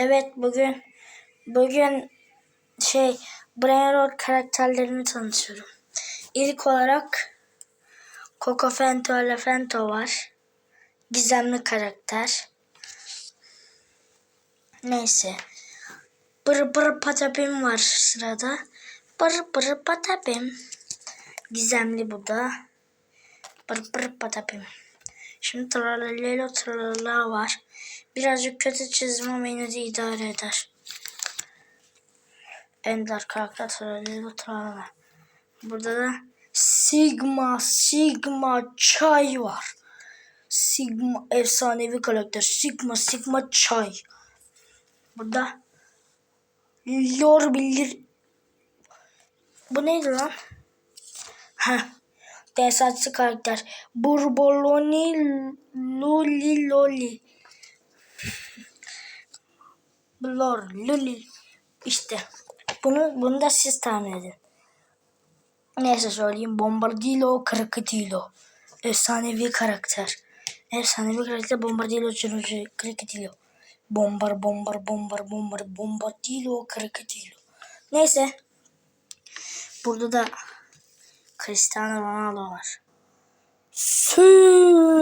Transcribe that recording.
Evet bugün bugün şey Brain Rot karakterlerini tanıtıyorum. İlk olarak Coco Fento ile Fento var. Gizemli karakter. Neyse. Bır bır patapim var sırada. Bır bır patapim. Gizemli bu da. Bır bır patapim. Şimdi tralalelo tralala var. Birazcık kötü çizim ama yine de idare eder. Ender karakter tralalelo tralala. Burada da Sigma Sigma Çay var. Sigma efsanevi karakter. Sigma Sigma Çay. Burada Lor bilir. Bu neydi lan? Heh. Desatçı karakter. Burboloni Loli Loli. Lor Loli. İşte. Bunu, bunu da siz tahmin edin. Neyse söyleyeyim. Bombardilo Krakatilo. Efsanevi karakter. Efsanevi karakter Bombardilo Çırıcı Krakatilo. Bombar bombar bombar bombar bombardilo Krakatilo. Neyse. Burada da Cristiano Ronaldo var. Sü